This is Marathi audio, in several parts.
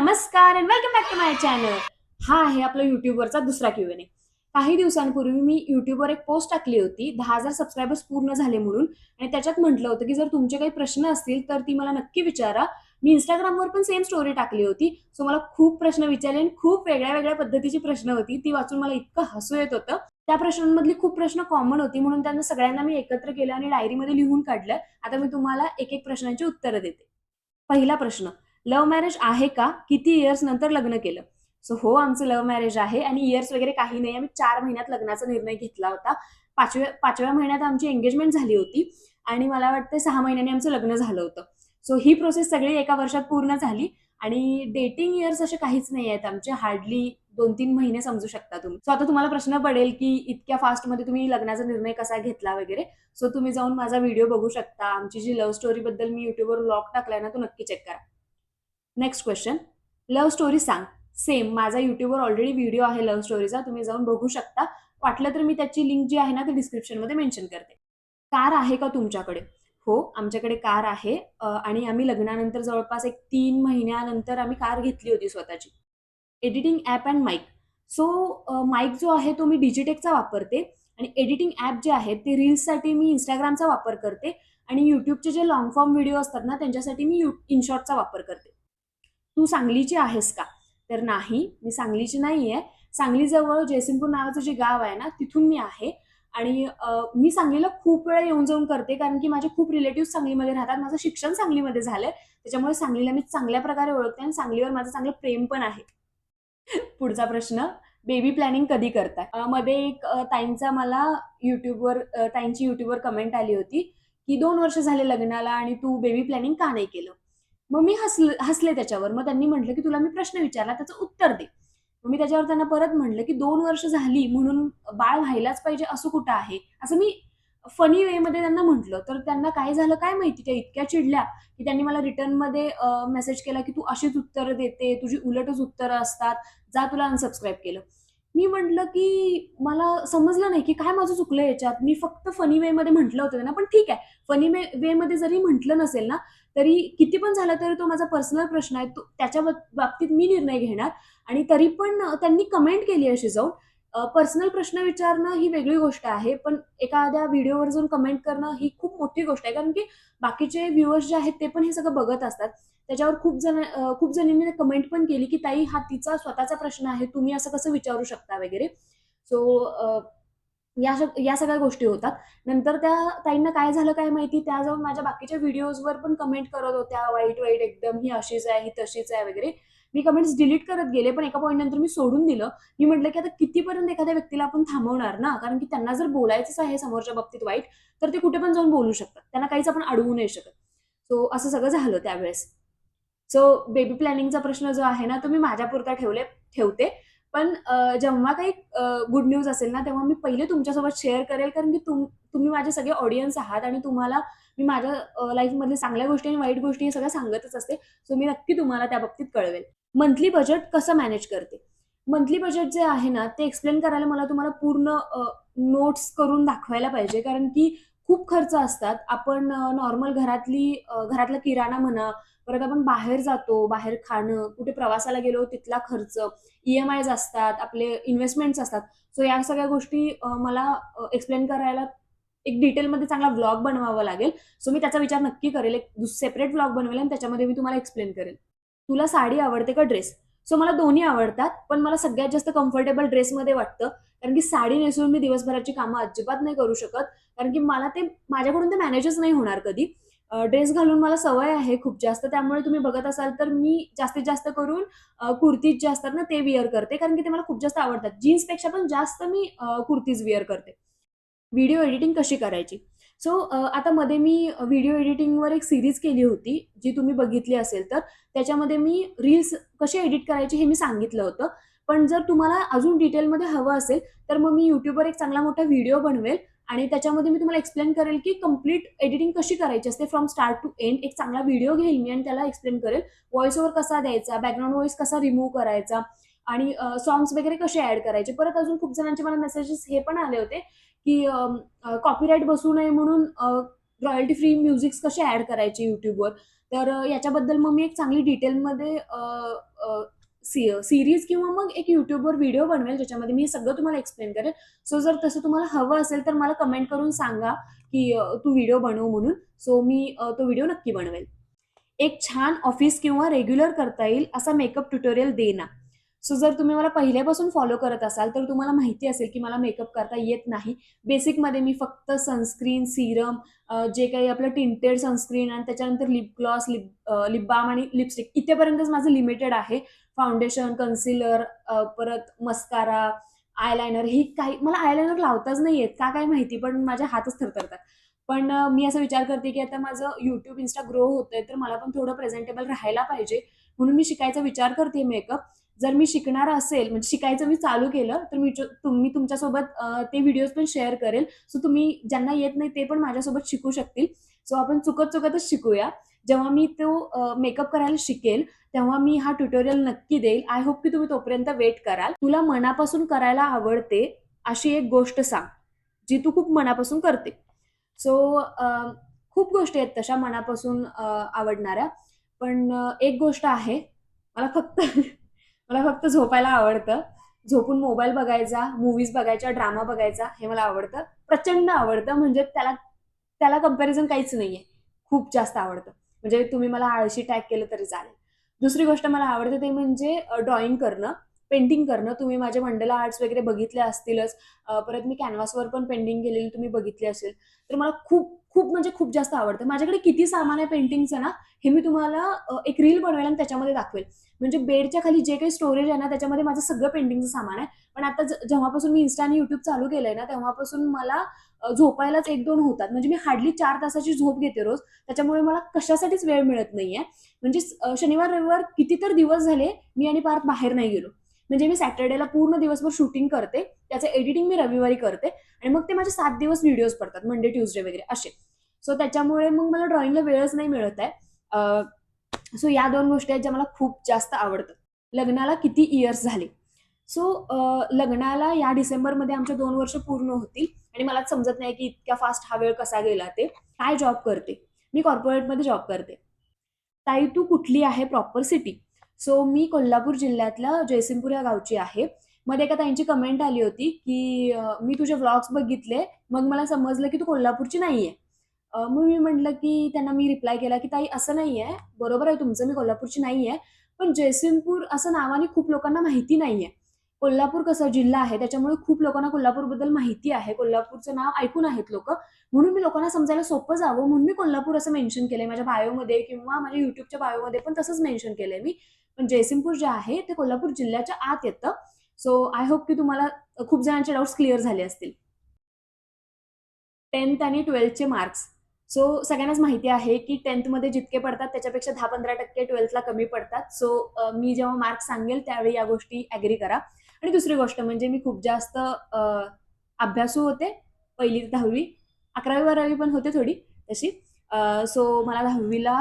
नमस्कार and welcome back to my channel हा आहे आपला युट्यूबवरचा दुसरा क्यू एन ए काही दिवसांपूर्वी मी युट्यूबवर एक पोस्ट टाकली होती. दहा हजार सबस्क्रायबर्स पूर्ण झाले म्हणून. आणि त्याच्यात म्हटलं होतं की जर तुमचे काही प्रश्न असतील तर ती मला नक्की विचारा. मी इंस्टाग्रामवर पण सेम स्टोरी टाकली होती. सो मला खूप प्रश्न विचारले आणि खूप वेगळ्या वेगळ्या पद्धतीची प्रश्न होती. ती वाचून मला इतकं हसू येत होतं. त्या प्रश्नांमधली खूप प्रश्न कॉमन होती म्हणून त्यांना सगळ्यांना मी एकत्र केलं आणि डायरीमध्ये लिहून काढलं. आता मी तुम्हाला एक एक प्रश्नांची उत्तरं देते. पहिला प्रश्न लव्ह मॅरेज आहे का? किती इयर्स नंतर लग्न केलं? सो हो आमचं लव्ह मॅरेज आहे आणि इयर्स वगैरे काही नाही. आम्ही चार महिन्यात लग्नाचा निर्णय घेतला होता. पाचव्या पाचव्या महिन्यात आमची एंगेजमेंट झाली होती आणि मला वाटतं सहा महिन्यांनी आमचं लग्न झालं होतं. सो ही प्रोसेस सगळी एका वर्षात पूर्ण झाली आणि डेटिंग इयर्स असे काहीच नाही आहेत आमचे. हार्डली दोन तीन महिने समजू शकता तुम्ही. सो आता तुम्हाला प्रश्न पडेल की इतक्या फास्टमध्ये तुम्ही लग्नाचा निर्णय कसा घेतला वगैरे? सो तुम्ही जाऊन माझा व्हिडिओ बघू शकता. आमची जी लव्ह स्टोरी बद्दल मी युट्यूबवर ब्लॉग टाकलाय ना तो नक्की चेक करा. नेक्स्ट क्वेश्चन लव्ह स्टोरी सांग. सेम माझा युट्यूबवर ऑलरेडी व्हिडिओ आहे लव्ह स्टोरीचा तुम्ही जाऊन बघू शकता. वाटलं तर मी त्याची लिंक जी आहे ना ती डिस्क्रिप्शनमध्ये मेन्शन करते. कार आहे का तुमच्याकडे? हो आमच्याकडे कार आहे. आणि आम्ही लग्नानंतर जवळपास एक तीन महिन्यानंतर आम्ही कार घेतली होती स्वतःची. Editing app and mic so mic जो आहे तो मी डिजिटेकचा वापरते. आणि एडिटिंग ॲप जे आहे ते रील्ससाठी मी इंस्टाग्रामचा वापर करते. आणि यूट्यूबचे जे लॉंग फॉर्म व्हिडिओ असतात ना त्यांच्यासाठी मी यू इनशॉर्टचा वापर करते. तू सांगलीची आहेस का? तर नाही मी सांगलीची नाही आहे सांगलीजवळ जयसिंगपूर नावाचं जे गाव आहे ना तिथून मी आहे. आणि मी सांगलीला खूप वेळा येऊन जाऊन करते कारण की माझे खूप रिलेटिव्ह सांगलीमध्ये राहतात. माझं शिक्षण सांगलीमध्ये झालंय. त्याच्यामुळे सांगलीला मी चांगल्या प्रकारे ओळखते आणि सांगलीवर माझं चांगलं प्रेम पण आहे. पुढचा प्रश्न बेबी प्लॅनिंग कधी करताय? मध्ये एक ताईंचा मला युट्यूबवर ताईंची युट्यूबवर कमेंट आली होती की दोन वर्ष झाले लग्नाला आणि तू बेबी प्लॅनिंग का नाही केलं? मग मी हसले हसले त्याच्यावर. मग त्यांनी म्हटलं की तुला मी प्रश्न विचारला त्याचं उत्तर दे. मग मी त्याच्यावर त्यांना परत म्हटलं की दोन वर्ष झाली म्हणून बाळ व्हायलाच पाहिजे असं कुठं आहे? असं मी फनी वे मध्ये त्यांना म्हटलं. तर त्यांना काय झालं काय माहिती? त्या इतक्या चिडल्या की त्यांनी मला रिटर्नमध्ये मेसेज केला की तू अशीच उत्तरं देते तुझी उलटच उत्तरं असतात. जा तुला अनसबस्क्राईब केलं. मी म्हटलं की मला समजलं नाही की काय माझं चुकलं याच्यात. मी फक्त फनी वे मध्ये म्हटलं होतं त्यांना पण ठीक आहे. फनी वे वेमध्ये जरी म्हटलं नसेल ना तरी किती पण झाला तरी तो माझा पर्सनल प्रश्न आहे. तो त्याच्या बाबतीत मी निर्णय घेणार. आणि तरी पण त्यांनी कमेंट केली अशी जाऊन पर्सनल प्रश्न विचारणं ही वेगळी गोष्ट आहे. पण एखाद्या व्हिडिओवर जाऊन कमेंट करणं ही खूप मोठी गोष्ट आहे. कारण की बाकीचे व्ह्युअर्स जे आहेत ते पण हे सगळं बघत असतात. त्याच्यावर खूप जण खूप जणींनी कमेंट पण केली की ताई हा तिचा स्वतःचा प्रश्न आहे. तुम्ही असं कसं विचारू शकता? वगैरे. सो या या सगळ्या गोष्टी होतात. नंतर त्या ताईंना काय झालं काय माहिती? त्या जाऊन माझ्या बाकीच्या व्हिडिओजवर पण कमेंट करत होत्या. वाईट वाईट एकदम ही अशीच आहे ही तशीच आहे वगैरे. मी कमेंट्स डिलीट करत गेले पण एका पॉईंट नंतर मी सोडून दिलं. मी म्हटलं की आता कितीपर्यंत एखाद्या व्यक्तीला आपण थांबवणार ना? कारण की त्यांना जर बोलायचंच आहे समोरच्या बाबतीत वाईट तर ते कुठे पण जाऊन बोलू शकतात. त्यांना काहीच आपण अडवू नाही शकत. सो असं सगळं झालं त्यावेळेस. सो बेबी प्लॅनिंगचा प्रश्न जो आहे ना तो मी माझ्यापुरता ठेवले ठेवते. पण जेव्हा काही गुड न्यूज असेल ना तेव्हा मी पहिले तुमच्यासोबत शेअर करेल कारण की तुम तुम्ही माझे सगळे ऑडियन्स आहात आणि तुम्हाला मी माझ्या लाईफमधल्या चांगल्या गोष्टी आणि वाईट गोष्टी हे सगळं सांगतच असते. सो मी नक्की तुम्हाला त्या बाबतीत कळवेल. मंथली बजेट कसं मॅनेज करते? मंथली बजेट जे आहे ना ते एक्सप्लेन करायला मला तुम्हाला पूर्ण नोट्स करून दाखवायला पाहिजे. कारण की खूप खर्च असतात. आपण नॉर्मल घरातली घरातला किराणा म्हणा परत आपण बाहेर जातो बाहेर खाणं कुठे प्रवासाला गेलो तिथला खर्च ईएमआय असतात आपले इन्व्हेस्टमेंट्स असतात. सो या सगळ्या गोष्टी मला एक्सप्लेन करायला एक डिटेलमध्ये चांगला व्लॉग बनवावा लागेल. सो मी त्याचा विचार नक्की करेल एक सेपरेट व्लॉग बनवेल आणि त्याच्यामध्ये मी तुम्हाला एक्सप्लेन करेल. तुला साडी आवडते का ड्रेस सो मला दोन्ही आवडतात पण मला सगळ्यात जास्त कम्फर्टेबल ड्रेसमध्ये वाटतं कारण की साडी नेसून मी दिवसभराची कामं अजिबात नाही करू शकत कारण की मला ते माझ्याकडून ते मॅनेजच नाही होणार कधी. ड्रेस घालून मला सवय आहे खूप जास्त. त्यामुळे तुम्ही बघत असाल तर मी जास्तीत जास्त करून कुर्तीज जे असतात ना ते विअर करते. कारण की ते मला खूप जास्त आवडतात. जीन्सपेक्षा पण जास्त मी कुर्तीज विअर करते. व्हिडिओ एडिटिंग कशी करायची? सो आता मध्ये मी व्हिडिओ एडिटिंगवर एक सिरीज केली होती जी तुम्ही बघितली असेल तर. त्याच्यामध्ये मी रील्स कसे एडिट करायचे हे मी सांगितलं होतं. पण जर तुम्हाला अजून डिटेलमध्ये हवं असेल तर मग मी युट्यूबवर एक चांगला मोठा व्हिडिओ बनवेल. आणि त्याच्यामध्ये मी तुम्हाला एक्सप्लेन करेल की कंप्लीट एडिटिंग कशी करायची असते फ्रॉम स्टार्ट टू एंड एक चांगला व्हिडिओ घेईल मी आणि त्याला एक्सप्लेन करेल. व्हॉइस ओव्हर कसा द्यायचा बॅकग्राऊंड व्हॉइस कसा रिमूव्ह करायचा आणि सॉंग्स वगैरे कसे ऍड करायचे. परत अजून खूप जणांचे मला मेसेजेस हे पण आले होते की कॉपीराईट बसू नये म्हणून रॉयल्टी फ्री म्युझिक्स कसे ऍड करायचे युट्यूबवर तर याच्याबद्दल मग मी एक चांगली डिटेलमध्ये सिरीज किंवा मग एक युट्यूबवर व्हिडिओ बनवेल ज्याच्यामध्ये मी सगळं तुम्हाला एक्सप्लेन करेल. सो जर तसं तुम्हाला हवं असेल तर मला कमेंट करून सांगा की तू व्हिडिओ बनव म्हणून. सो मी तो व्हिडिओ नक्की बनवेल. एक छान ऑफिस किंवा रेग्युलर करता येईल असा मेकअप ट्युटोरियल देना सो जर तुम्ही मला पहिल्यापासून फॉलो करत असाल तर तुम्हाला माहिती असेल की मला मेकअप करता येत नाही. बेसिकमध्ये मी फक्त सनस्क्रीन सिरम जे काही आपलं टिंटेड सनस्क्रीन आणि त्याच्यानंतर lip gloss lip lip balm आणि लिपस्टिक इथेपर्यंतच माझं लिमिटेड आहे. फाउंडेशन कन्सिलर परत मस्कारा आयलायनर ही काही मला आयलायनर लावताच नाही येत. का काय माहिती पण माझ्या हातच थरथरतात. पण मी असा विचार करते की आता माझं यूट्यूब इन्स्टा ग्रो होतंय तर मला पण थोडं प्रेझेंटेबल राहायला पाहिजे. म्हणून मी शिकायचा विचार करते मेकअप जर मी शिकणार असेल म्हणजे शिकायचं मी चालू केलं तर मी तुम्ही तुमच्यासोबत ते व्हिडिओज पण शेअर करेल. सो तुम्ही ज्यांना येत नाही ते पण माझ्यासोबत शिकू शकतील. सो आपण चुकत चुकतच शिकूया. जेव्हा मी तो मेकअप करायला शिकेल तेव्हा मी हा ट्युटोरियल नक्की देईल. आय होप की तुम्ही तोपर्यंत वेट कराल. तुला मनापासून करायला आवडते अशी एक गोष्ट सांग जी तू खूप मनापासून करते. सो खूप गोष्टी आहेत तशा मनापासून आवडणाऱ्या. पण एक गोष्ट आहे मला फक्त मला फक्त झोपायला आवडतं. झोपून मोबाईल बघायचा मूवीज बघायचा ड्रामा बघायचा हे मला आवडतं. प्रचंड आवडतं म्हणजे त्याला त्याला कंपॅरिझन काहीच नाहीये. खूप जास्त आवडतं. म्हणजे तुम्ही मला आळशी टॅग केलं तरी चालेल. दुसरी गोष्ट मला आवडते ते म्हणजे ड्रॉइंग करणं. पेंटिंग करणं. तुम्ही माझ्या मंडला आर्ट्स वगैरे बघितले असतीलच. परत मी कॅनव्हासवर पण पेंटिंग केलेली तुम्ही बघितली असेल. तर मला खूप खूप म्हणजे खूप जास्त आवडतं. माझ्याकडे किती सामान आहे पेंटिंगचं ना हे मी तुम्हाला एक रील बनवेल आणि त्याच्यामध्ये दाखवेल. म्हणजे बेडच्या खाली जे काही स्टोरेज आहे ना त्याच्यामध्ये माझं सगळं पेंटिंगचं सामान आहे. पण आता जेव्हापासून मी इन्स्टा आणि युट्यूब चालू केलंय ना तेव्हापासून मला झोपायलाच एक दोन होतात. म्हणजे मी हार्डली चार तासाची झोप घेते रोज. त्याच्यामुळे मला कशासाठीच वेळ मिळत नाहीये. म्हणजे शनिवार रविवार किती तर दिवस झाले मी आणि पार्थ बाहेर नाही गेलो. म्हणजे मी सॅटर्डेला पूर्ण दिवसभर शूटिंग करते त्याचं एडिटिंग मी रविवारी करते आणि मग ते माझे सात दिवस व्हिडिओज पडतात मंडे ट्युजडे वगैरे असे. सो त्याच्यामुळे मग मला ड्रॉइंगला वेळच नाही मिळत आहे. सो या दोन गोष्टी आहेत ज्या मला खूप जास्त आवडतात. लग्नाला किती इयर्स झाले? सो लग्नाला या डिसेंबरमध्ये आमच्या दोन वर्ष पूर्ण होतील आणि मला समजत नाही की इतक्या फास्ट हा वेळ कसा गेला ते. काय जॉब करते? मी कॉर्पोरेटमध्ये जॉब करते. ताई तू कुठली आहे प्रॉपर सिटी सो मी कोल्हापूर जिल्ह्यातल्या जयसिंगपूर या गावची आहे. मध्ये एका ताईंची कमेंट आली होती की मी तुझे व्लॉग्स बघितले. मग मला समजलं की तू कोल्हापूरची नाही आहे मग मी म्हटलं की त्यांना मी रिप्लाय केला की ताई असं नाही आहे बरोबर आहे तुमचं मी कोल्हापूरची नाही आहे पण जयसिंगपूर असं नावाने खूप लोकांना माहिती नाही आहे कोल्हापूर कसं जिल्हा आहे त्याच्यामुळे खूप लोकांना कोल्हापूरबद्दल माहिती आहे. कोल्हापूरचं नाव ऐकून आहेत लोक. म्हणून मी लोकांना समजायला सोपं जावं. म्हणून मी कोल्हापूर असं मेन्शन केलंय. माझ्या बायोमध्ये किंवा माझ्या युट्यूबच्या बायोमध्ये पण तसंच मेन्शन केलंय मी. पण जयसिंगपूर जे आहे ते कोल्हापूर जिल्ह्याच्या आत येतं. सो आय होप की तुम्हाला खूप जणांचे डाऊट्स क्लिअर झाले असतील. टेन्थ आणि ट्वेल्थचे मार्क्स सो सगळ्यांनाच माहिती आहे की टेन्थमध्ये जितके पडतात त्याच्यापेक्षा दहा पंधरा टक्के ट्वेल्थला कमी पडतात. सो मी जेव्हा मार्क्स सांगेल त्यावेळी या गोष्टी ॲग्री करा. आणि दुसरी गोष्ट म्हणजे मी खूप जास्त अभ्यासू होते पहिली ते दहावी अकरावी बारावी पण होते थोडी तशी. सो मला दहावीला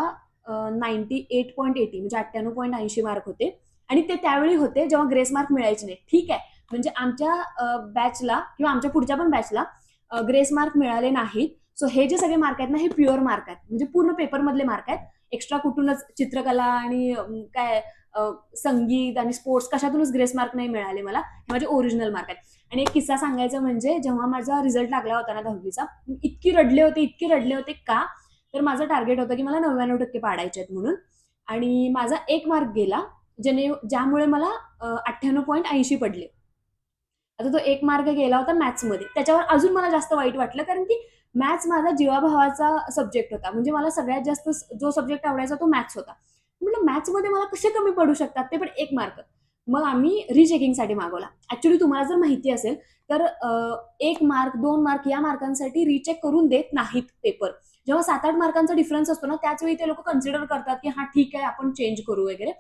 नाईन्टी एट पॉईंट एटी म्हणजे अठ्ठ्याण्णव पॉईंट ऐंशी मार्क होते. आणि ते त्यावेळी होते जेव्हा ग्रेस मार्क मिळायचे नाही. ठीक आहे. म्हणजे आमच्या बॅचला किंवा आमच्या पुढच्या पण बॅचला ग्रेस मार्क मिळाले नाहीत. सो हे जे सगळे मार्क आहेत ना हे प्युअर मार्क आहेत. म्हणजे पूर्ण पेपरमधले मार्क आहेत. एक्स्ट्रा कुठूनच चित्रकला आणि काय संगीत आणि स्पोर्ट्स कशातूनच ग्रेस मार्क नाही मिळाले मला. हे माझे ओरिजिनल मार्क आहेत. आणि एक किस्सा सांगायचा म्हणजे जेव्हा माझा रिझल्ट लागला होता ना दहावीचा इतकी रडले होते इतके रडले होते का? तर माझं टार्गेट होतं की मला नव्याण्णव टक्के पाडायचे आहेत म्हणून. आणि माझा एक मार्क गेला ज्याने ज्यामुळे मला अठ्ठ्याण्णव पॉईंट ऐंशी पडले. आता तो एक मार्क गेला होता मॅथ्समध्ये. त्याच्यावर अजून मला जास्त वाईट वाटलं कारण की मॅथ्स माझा जीवाभावाचा सब्जेक्ट होता. म्हणजे मला सगळ्यात जास्त जो सब्जेक्ट आवडायचा तो मॅथ्स होता. म्हटलं मॅथ्समध्ये मला कसे कमी पडू शकतात? ते पण एक मार्क मग आम्ही रिचेकिंगसाठी मागवला. ऍक्च्युली तुम्हाला जर माहिती असेल तर एक मार्क दोन मार्क या मार्कांसाठी रिचेक करून देत नाहीत पेपर जेव्हा सात आठ मार्कांचा डिफरन्स असतो ना त्याच वेळी ते लोक कन्सिडर करतात की हा ठीक आहे आपण चेंज करू वगैरे.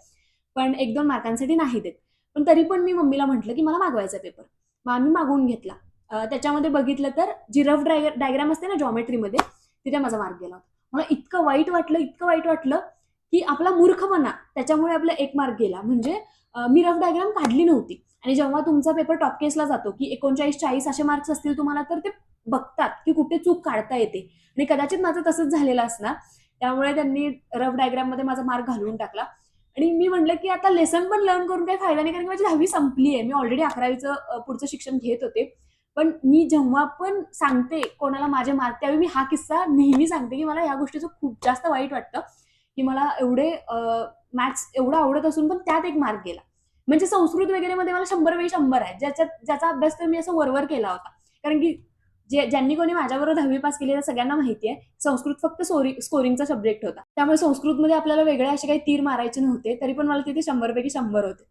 पण एक दोन मार्कांसाठी नाही देत. पण तरी पण मी मम्मीला म्हटलं की मला मागवायचा पेपर मग आम्ही मागवून घेतला. त्याच्यामध्ये बघितलं तर जी रफ डाय डायग्राम असते ना जॉमेट्रीमध्ये तिथे माझा मार्क गेला होता. मला इतकं वाईट वाटलं इतकं वाईट वाटलं की आपला मूर्खपणा त्याच्यामुळे आपला एक मार्क गेला. म्हणजे मी रफ डायग्राम काढली नव्हती. आणि जेव्हा तुमचा पेपर टॉप केसला जातो की एकोणचाळीस चाळीस असे मार्क्स असतील तुम्हाला तर ते बघतात की कुठे चूक काढता येते. आणि कदाचित माझं तसंच झालेलं असणार. त्यामुळे त्यांनी रफ डायग्राममध्ये माझा मार्क घालवून टाकला. आणि मी म्हटलं की आता लेसन पण लर्न करून काही फायदा नाही कारण की माझी दहावी संपली आहे मी ऑलरेडी अकरावीचं पुढचं शिक्षण घेत होते. पण मी जेव्हा पण सांगते कोणाला माझे मार्क त्यावेळी मी हा किस्सा नेहमी सांगते की मला या गोष्टीचं खूप जास्त वाईट वाटतं की मला एवढे मॅथ्स एवढं आवडत असून पण त्यात एक मार्क गेला. म्हणजे संस्कृत वगैरे मध्ये मला शंभर वेळी शंभर आहे ज्याच्यात ज्याचा अभ्यास तर मी असं वरवर केला होता. कारण की जे ज्यांनी कोणी माझ्याबरोबर दहावी पास केली त्या सगळ्यांना माहिती आहे संस्कृत फक्त सोरी स्कोरिंगचा सब्जेक्ट होता. त्यामुळे संस्कृतमध्ये आपल्याला वेगळे असे काही तीर मारायचे नव्हते तरी पण मला तिथे शंभर पैकी शंभर होते.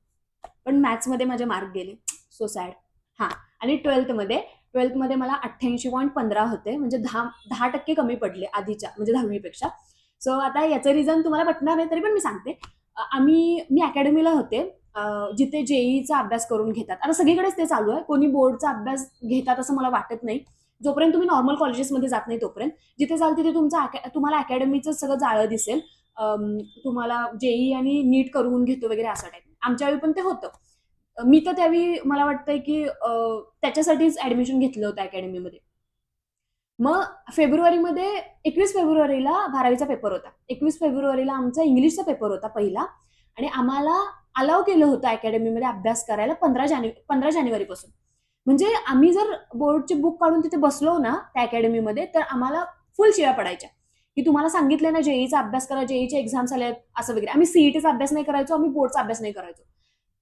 पण मॅथ्समध्ये माझे मार्क गेले. सो सॅड हां. आणि ट्वेल्थमध्ये ट्वेल्थमध्ये मला अठ्ठ्याऐंशी पॉईंट पंधरा होते म्हणजे दहा दहा टक्के कमी पडले आधीच्या म्हणजे दहावीपेक्षा. सो आता याचं रिझन तुम्हाला पटणार नाही तरी पण मी सांगते. आम्ही मी अकॅडमीला होते. जिथे जेईचा अभ्यास करून घेतात. आता सगळीकडेच ते चालू आहे. कोणी बोर्डचा अभ्यास घेतात असं मला वाटत नाही. जोपर्यंत तुम्ही नॉर्मल कॉलेजेसमध्ये जात नाही तोपर्यंत. जिथे जाल तिथे तुमचं तुम्हाला अकॅडमीचं सगळं जाळं दिसेल. तुम्हाला जेई आणि नीट करून घेतो वगैरे असं टाईप आमच्या वेळी पण ते होतं. मी तर त्यावेळी मला वाटतंय की त्याच्यासाठीच ऍडमिशन घेतलं होतं अकॅडमीमध्ये मग फेब्रुवारीमध्ये एकवीस फेब्रुवारीला बारावीचा पेपर होता. एकवीस फेब्रुवारीला आमचा इंग्लिशचा पेपर होता पहिला. आणि आम्हाला अलाव केलं होतं अकॅडमीमध्ये अभ्यास करायला पंधरा जानेवारी पंधरा जानेवारीपासून. म्हणजे आम्ही जर बोर्डचे बुक काढून तिथे बसलो ना त्या अकॅडमीमध्ये तर आम्हाला फुल शिव्या पडायच्या. की तुम्हाला सांगितलं ना जेईचा अभ्यास करा जेईचे एक्झाम्स आले आहेत, असं वगैरे. आम्ही सीईटीचा अभ्यास नाही करायचो आम्ही बोर्डचा अभ्यास नाही करायचो.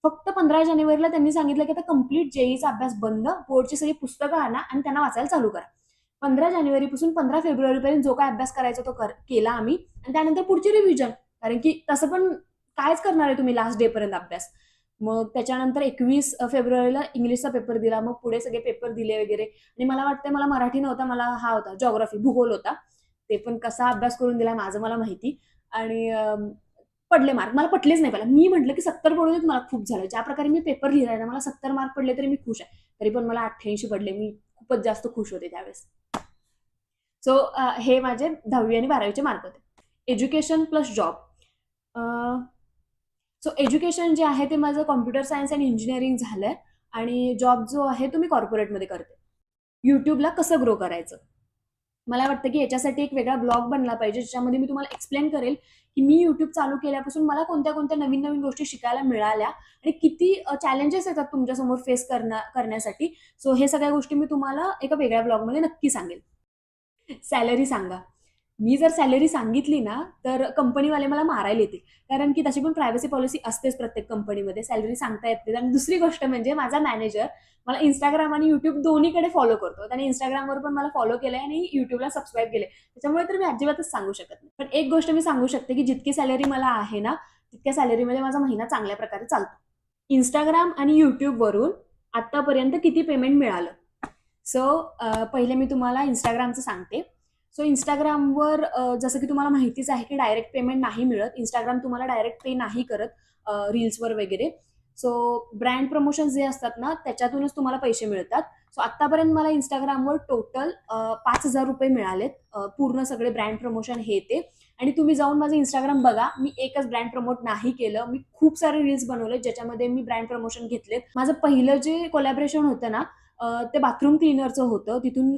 फक्त पंधरा जानेवारीला त्यांनी सांगितलं की आता कंप्लीट जेईचा अभ्यास बंद बोर्डची सगळी पुस्तकं आणा आणि त्यांना वाचायला चालू करा. पंधरा जानेवारीपासून पंधरा फेब्रुवारीपर्यंत जो काय अभ्यास करायचा तो कर केला आम्ही आणि त्यानंतर पुढची रिव्हिजन कारण की तसं पण कायच करणार आहे तुम्ही लास्ट डे पर्यंत अभ्यास. मग त्याच्यानंतर एकवीस फेब्रुवारीला इंग्लिशचा पेपर दिला मग पुढे सगळे पेपर दिले वगैरे. आणि मला वाटतं मला मराठी नव्हता मला हा होता जॉग्राफी भूगोल होता. ते पण कसा अभ्यास करून दिला माझं मला माहिती. आणि पडले मार्क मला पटलेच नाही पहिला. मी म्हटलं की सत्तर पडून मला खूप झालं. ज्या प्रकारे मी पेपर लिहिलाय ना मला सत्तर मार्क पडले तरी मी खुश आहे. तरी पण मला अठ्ठ्याऐंशी पडले. मी खूपच जास्त खुश होते त्यावेळेस. सो हे माझे दहावी आणि बारावीचे मार्क होते. Education plus job so education जे आहे ते माझं कॉम्प्युटर सायन्स अँड इंजिनिअरिंग झालंय. आणि जॉब जो आहे तो मी कॉर्पोरेटमध्ये करते. यूट्यूबला कसं ग्रो करायचं? मला वाटतं की याच्यासाठी एक वेगळा ब्लॉग बनला पाहिजे ज्याच्यामध्ये मी तुम्हाला एक्सप्लेन करेल की मी युट्यूब चालू केल्यापासून मला कोणत्या कोणत्या नवीन नवीन गोष्टी शिकायला मिळाल्या आणि किती चॅलेंजेस येतात तुमच्यासमोर फेस करण्या करण्यासाठी. सो हे सगळ्या गोष्टी मी तुम्हाला एका वेगळ्या ब्लॉगमध्ये नक्की सांगेल. सॅलरी सांगा. मी जर सॅलरी सांगितली ना तर कंपनीवाले मला मारायला येतील. कारण की तशी पण प्रायव्हसी पॉलिसी असतेच प्रत्येक कंपनीमध्ये. सॅलरी सांगता येते आणि दुसरी गोष्ट म्हणजे माझा मॅनेजर मला इंस्टाग्राम आणि युट्यूब दोन्हीकडे फॉलो करतो. त्याने इंस्टाग्रामवर पण मला फॉलो केलंय आणि युट्यूबला सबस्क्राईब केले त्याच्यामुळे तर मी अजिबातच सांगू शकत नाही. पण एक गोष्ट मी सांगू शकते की जितकी सॅलरी मला आहे ना तितक्या सॅलरीमध्ये माझा महिना चांगल्या प्रकारे चालतो. इंस्टाग्राम आणि युट्यूबवरून आतापर्यंत किती पेमेंट मिळालं? सो पहिले मी तुम्हाला इंस्टाग्रामचं सांगते. सो इंस्टाग्रामवर जसं की तुम्हाला माहितीच आहे की डायरेक्ट पेमेंट नाही मिळत. इंस्टाग्राम तुम्हाला डायरेक्ट पे नाही करत रील्सवर वगैरे. सो ब्रँड प्रमोशन जे असतात ना त्याच्यातूनच तुम्हाला पैसे मिळतात. सो आत्तापर्यंत मला इंस्टाग्रामवर टोटल पाच हजार रुपये मिळालेत. पूर्ण सगळे ब्रँड प्रमोशन हे ते. आणि तुम्ही जाऊन माझं इंस्टाग्राम बघा. मी एकच ब्रँड प्रमोट नाही केलं. मी खूप सारे रील्स बनवले ज्याच्यामध्ये मी ब्रँड प्रमोशन घेतलेत. माझं पहिलं जे कोलॅबरेशन होतं ना ते बाथरूम क्लीनरचं होतं. तिथून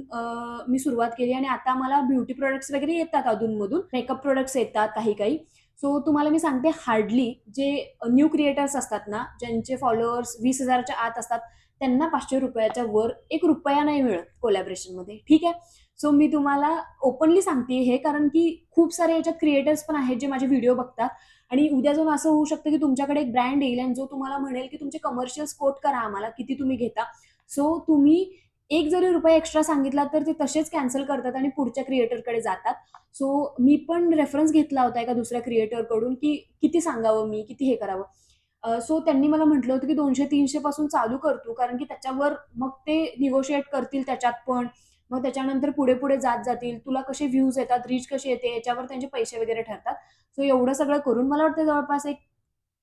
मी सुरुवात केली आणि आता मला ब्युटी प्रोडक्ट्स वगैरे येतात अधूनमधून. मेकअप प्रोडक्ट्स येतात काही काही सो तुम्हाला मी सांगते हार्डली जे न्यू क्रिएटर्स असतात ना ज्यांचे फॉलोअर्स वीस हजारच्या आत असतात त्यांना पाचशे रुपयाच्या वर एक रुपया नाही मिळत कोलॅबरेशनमध्ये ठीक आहे? सो मी तुम्हाला ओपनली सांगते हे कारण की खूप सारे याच्यात क्रिएटर्स पण आहेत जे माझे व्हिडिओ बघतात. आणि उद्या जाऊन असं होऊ शकतं की तुमच्याकडे एक ब्रँड येईल आणि जो तुम्हाला म्हणेल की तुमचे कमर्शियल कोट करा आम्हाला किती तुम्ही घेता. सो तुम्ही एक जरी रुपये एक्स्ट्रा सांगितला तर ते तसेच कॅन्सल करतात आणि पुढच्या क्रिएटरकडे जातात. सो मी पण रेफरन्स घेतला होता एका दुसऱ्या क्रिएटरकडून की किती सांगावं मी किती हे करावं. सो त्यांनी मला म्हटलं होतं की दोनशे तीनशे पासून चालू करतो कारण की त्याच्यावर मग ते निगोशिएट करतील त्याच्यात पण. मग त्याच्यानंतर पुढे पुढे जात जातील. तुला कसे व्ह्यूज येतात रीच कशी येते याच्यावर त्यांचे पैसे वगैरे ठरतात. सो एवढं सगळं करून मला वाटतं जवळपास एक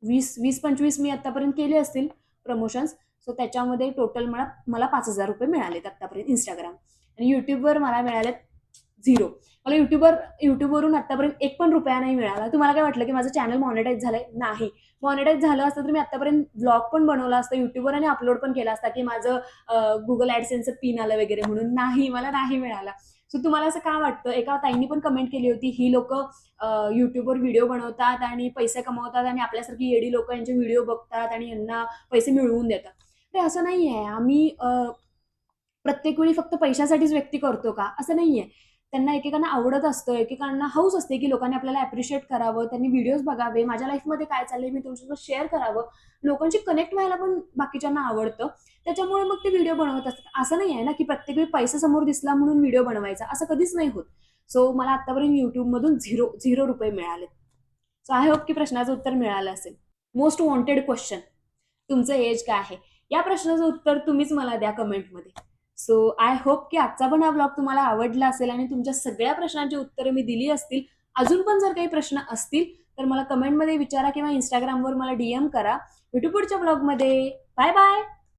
वीस वीस पंचवीस मी आतापर्यंत केले असतील प्रमोशन्स सो त्याच्यामध्ये टोटल मला मला पाच हजार रुपये मिळालेत आत्तापर्यंत इंस्टाग्राम आणि यूट्यूबवर मला मिळालेत झिरो मला युट्यूबवर युट्यूबवरून आतापर्यंत एक पण रुपया नाही मिळाला. तुम्हाला काय वाटलं की माझं चॅनल मॉनिटाईज झालंय? नाही. मॉनिटाईज झालं असतं तर मी आतापर्यंत ब्लॉग पण बनवला असतं युट्यूबवर आणि अपलोड पण केला असता की माझं गुगल ॲडसेन्सचं पिन आलं वगैरे म्हणून. नाही मला नाही मिळाला. सो तुम्हाला असं का वाटतं? एका ताईंनी पण कमेंट केली होती ही लोक युट्यूबवर व्हिडिओ बनवतात आणि पैसे कमवतात आणि आपल्यासारखी येडी लोक यांचे व्हिडिओ बघतात आणि यांना पैसे मिळवून देतात. ते असं नाही आहे आम्ही प्रत्येक वेळी फक्त पैशासाठीच व्यक्ती करतो का? असं नाही आहे त्यांना एकेकांना आवडत असतं एकेकांना हाऊस असते की लोकांनी आपल्याला ॲप्रिशिएट करावं त्यांनी व्हिडिओज बघावे माझ्या लाईफमध्ये काय चाललंय मी तुमच्यासोबत शेअर करावं. लोकांशी कनेक्ट व्हायला पण बाकीच्यांना आवडतं. त्याच्यामुळे मग ते व्हिडिओ बनवत असतात. असं नाही आहे ना की प्रत्येक वेळी पैसा समोर दिसला म्हणून व्हिडिओ बनवायचा. असं कधीच नाही होत. सो मला आतापर्यंत युट्यूबमधून झिरो झिरो रुपये मिळाले सो आय होप की प्रश्नाचं उत्तर मिळालं असेल. मोस्ट वॉन्टेड क्वेश्चन तुमचं एज काय आहे? या प्रश्नाचं उत्तर तुम्हीच मला द्या कमेंटमध्ये. सो आय होप की आजचा पण हा ब्लॉग तुम्हाला आवडला असेल आणि तुमच्या सगळ्या प्रश्नांची उत्तरं मी दिली असतील. अजून पण जर काही प्रश्न असतील तर मला कमेंटमध्ये विचारा किंवा इंस्टाग्रामवर मला डीएम करा. भेटू पुढच्या ब्लॉगमध्ये बाय बाय